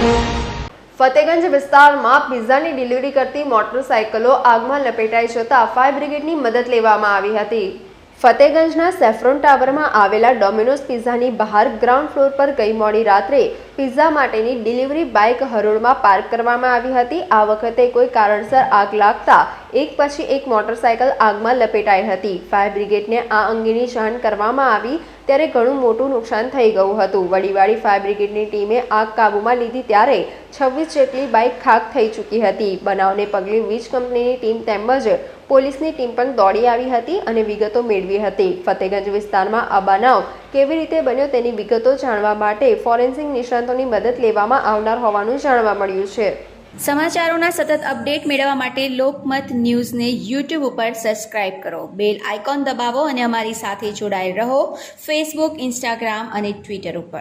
ફતેગંજ વિસ્તારમાં પિઝાની ડિલિવરી કરતી મોટરસાયકલો આગમાં લપેટાઈ જતા ફાયર બ્રિગેડની મદદ લેવામાં આવી હતી. ફતેગંજના સેફ્રોન ટાવરમાં આવેલા ડોમિનોઝ પિઝાની બહાર ગ્રાઉન્ડ ફ્લોર પર ગઈ મોડી રાત્રે પિઝા માટેની ડિલિવરી બાઇક હરોળમાં પાર્ક કરવામાં આવી હતી. આ વખતે કોઈ કારણસર આગ લાગતા એક પછી એક મોટરસાયકલ આગમાં લપેટાઈ હતી. ફાયર બ્રિગેડને આ અંગેની જાણ કરવામાં આવી ત્યારે ઘણું મોટું નુકસાન થઈ ગયું હતું. વડીવાડી ફાયર બ્રિગેડની ટીમે આગ કાબૂમાં લીધી ત્યારે છવ્વીસ જેટલી બાઇક ખાક થઈ ચૂકી હતી. બનાવને પગલે વીજ કંપનીની ટીમ તેમજ પોલીસની ટીમ પણ દોડી આવી હતી અને વિગતો મેળવી હતી. ફતેગંજ વિસ્તારમાં આ બનાવ કેવી રીતે બન્યો તેની વિગતો જાણવા માટે ફોરેન્સિક નિષ્ણાતોની મદદ લેવામાં આવનાર હોવાનું જાણવા મળ્યું છે. સમાચારોના સતત અપડેટ મેળવવા માટે લોકમત ન્યૂઝને યુટ્યુબ ઉપર સબસ્ક્રાઇબ કરો. બેલ આઇકોન દબાવો અને અમારી સાથે જોડાયેલ રહો. ફેસબુક, ઇન્સ્ટાગ્રામ અને ટ્વિટર ઉપર.